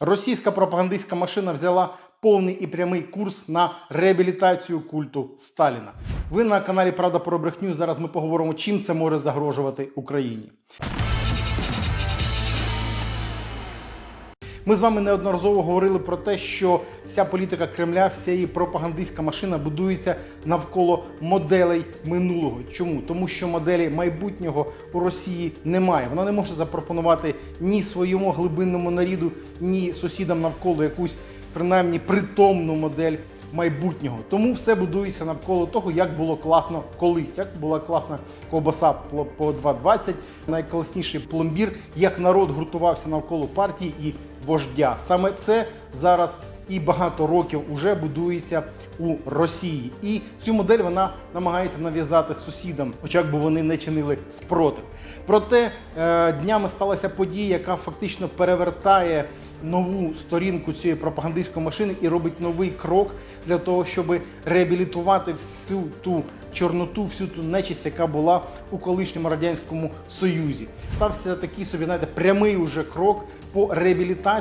Російська пропагандистська машина взяла повний і прямий курс на реабілітацію культу Сталіна. Ви на каналі Правда про брехню. Зараз ми поговоримо, чим це може загрожувати Україні. Ми з вами неодноразово говорили про те, що вся політика Кремля, вся її пропагандистська машина будується навколо моделей минулого. Чому? Тому що моделі майбутнього у Росії немає. Вона не може запропонувати ні своєму глибинному наріду, ні сусідам навколо якусь принаймні притомну модель майбутнього. Тому все будується навколо того, як було класно колись, як була класна ковбаса по по 2,20, найкласніший пломбір, як народ гуртувався навколо партії і вождя. Саме це зараз і багато років уже будується у Росії. І цю модель вона намагається нав'язати сусідам, хоча б вони не чинили спротив. Проте е, днями сталася подія, яка фактично перевертає нову сторінку цієї пропагандистської машини і робить новий крок для того, щоб реабілітувати всю ту чорноту, всю ту нечисть, яка була у колишньому радянському союзі. Стався такий собі, знаєте, прямий уже крок по реабілітації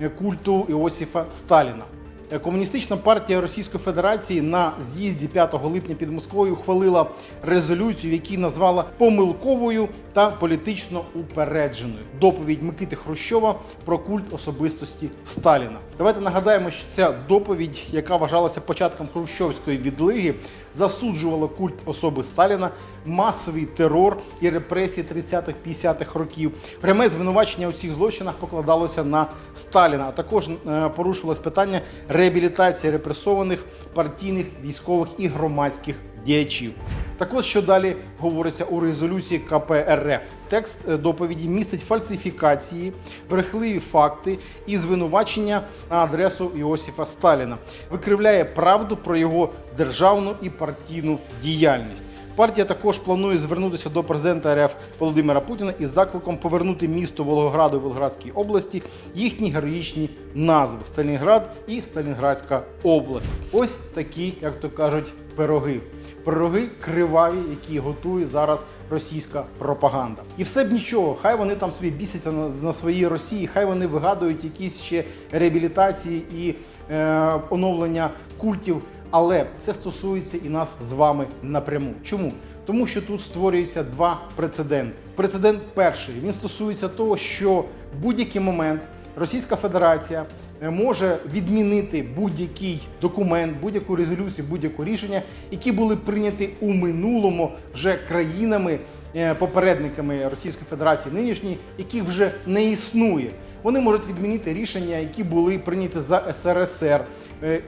е, культу Іосифа Сталіна. Е, Комуністична партія Російської Федерації на з'їзді 5 липня під Москвою ухвалила резолюцію, в назвала помилковою та політично упередженою доповідь Микити Хрущова про культ особистості Сталіна. Давайте нагадаємо, що ця доповідь, яка вважалася початком хрущовської відлиги, засуджувала культ особи Сталіна, масовий терор і репресії 30-50-х років. Пряме звинувачення у цих злочинах покладалося на Сталіна. А також е, порушувалось питання реабілітації репресованих партійних, військових і громадських діячів. Так от, що далі говориться у резолюції КПРФ. Текст е, доповіді містить фальсифікації, брехливі факти і звинувачення на адресу Іосифа Сталіна, викривляє правду про його державну і партійну діяльність. Партія також планує звернутися до президента РФ Володимира Путіна із закликом повернути місто Волгограду і Волгоградській області їхні героїчні назви Сталінград і Сталінградська область. Ось такі, як то кажуть, пироги. Пироги криваві, які готує зараз російська пропаганда. І все б нічого, хай вони там собі бісяться на, на своїй Росії, хай вони вигадують якісь ще реабілітації і е, оновлення культів. Але це стосується і нас з вами напряму. Чому? Тому що тут створюються два прецеденти. Прецедент перший він стосується того, що в будь-який момент Російська Федерація може відмінити будь-який документ, будь-яку резолюцію, будь-яку рішення, які були прийняті у минулому вже країнами. е, Попередниками Російської Федерації нинішньої, яких вже не існує, вони можуть відмінити рішення, які були прийняті за СРСР, Е,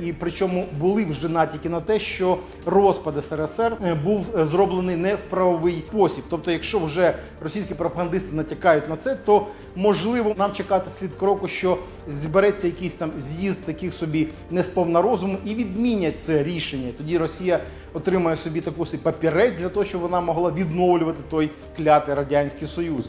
і причому були вже натяки на те, що розпад СРСР е, був е, зроблений не в правовий спосіб. Тобто, якщо вже російські пропагандисти натякають на це, то можливо нам чекати слід кроку, що збереться якийсь там з'їзд таких собі несповна розуму і відмінять це рішення. Тоді Росія отримає собі таку папірець для того, щоб вона могла відновлювати той клятий радянський союз.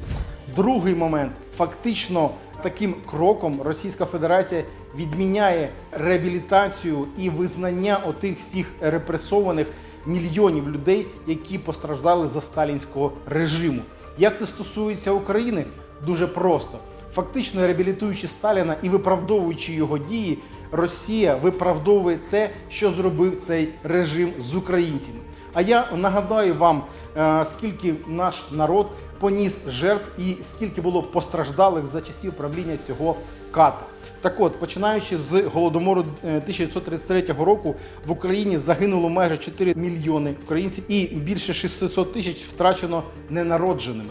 Другий момент фактично таким кроком Російська Федерація відміняє реабілітацію і визнання отих всіх репресованих мільйонів людей, які постраждали за сталінського режиму. Як це стосується України? Дуже просто. Фактично реабілітуючи Сталіна і виправдовуючи його дії, Росія виправдовує те, що зробив цей режим з українцями. А я нагадаю вам, е, скільки наш народ поніс жертв і скільки було постраждалих за часів правління цього ката. Так от, починаючи з голодомору е, 1933 року, в Україні загинуло майже 4 мільйони українців і більше 600 тисяч втрачено ненародженими.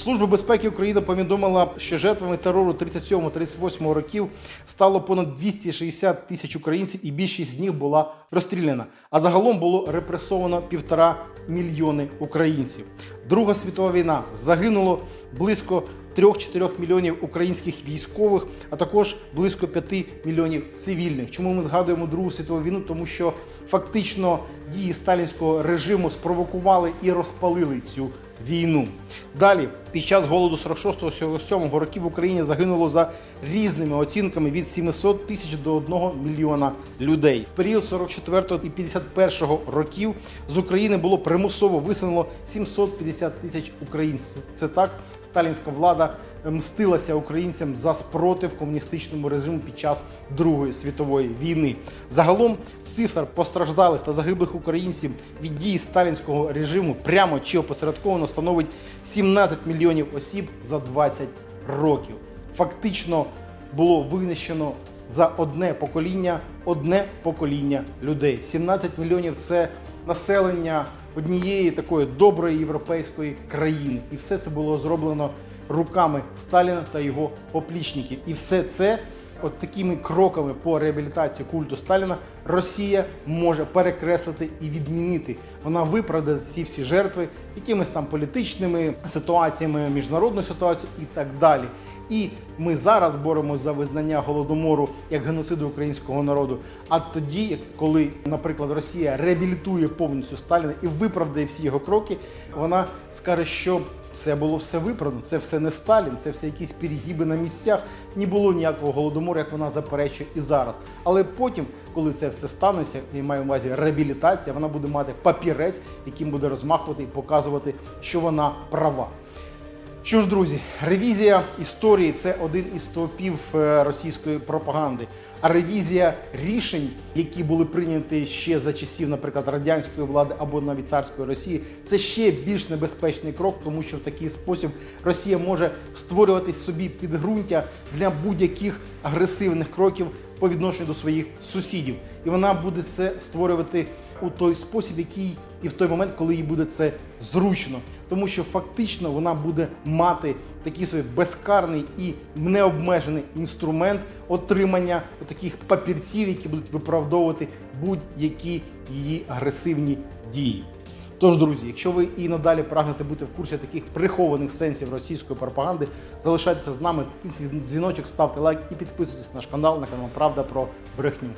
Служба безпеки України повідомила, що жертвами терору 37-38 років стало понад 260 тисяч українців, і більшість з них була розстріляна. А загалом було репресовано півтора мільйони українців. Друга світова війна загинуло близько 3-4 мільйонів українських військових, а також близько 5 мільйонів цивільних. Чому ми згадуємо Другу світову війну? Тому що фактично дії сталінського режиму спровокували і розпалили цю війну. Далі, під час голоду 46-47 років в Україні загинуло за різними оцінками від 700 тисяч до 1 мільйона людей. В період 44 і 51 років з України було примусово виселено 750 тисяч українців. Це так сталінська влада мстилася українцям за спротив комуністичному режиму під час Другої світової війни. Загалом цифр постраждалих та загиблих українців від дії сталінського режиму прямо чи опосередковано становить 17 мільйонів осіб за 20 років. Фактично було винищено за одне покоління одне покоління людей. 17 мільйонів це населення однієї такої доброї європейської країни. І все це було зроблено руками Сталіна та його поплічників. І все це. От такими кроками по реабілітації культу Сталіна Росія може перекреслити і відмінити. Вона виправдає ці всі жертви якимись там політичними ситуаціями, міжнародною ситуацією і так далі. І ми зараз боремося за визнання голодомору як геноциду українського народу. А тоді, коли, наприклад, Росія реабілітує повністю Сталіна і виправдає всі його кроки, вона скаже, що це було все виправдано, це все не Сталін, це все якісь перегіби на місцях. Не було ніякого голодомору, як вона заперечує і зараз. Але потім, коли це все станеться, я маю на увазі реабілітація, вона буде мати папірець, яким буде розмахувати і показувати, що вона права. Що ж, друзі, ревізія історії це один із стовпів е, російської пропаганди. А ревізія рішень, які були прийняті ще за часів, наприклад, радянської влади або навіть царської Росії, це ще більш небезпечний крок, тому що в такий спосіб Росія може створювати собі підґрунтя для будь-яких агресивних кроків по відношенню до своїх сусідів, і вона буде це створювати у той спосіб, який і в той момент, коли їй буде це зручно, тому що фактично вона буде мати такий собі безкарний і необмежений інструмент отримання таких папірців, які будуть виправдовувати будь-які її агресивні дії. Тож, друзі, якщо ви і надалі прагнете бути в курсі таких прихованих сенсів російської пропаганди, залишайтеся з нами, дзвіночок, ставте лайк і підписуйтесь на наш канал на канал Правда про брехню.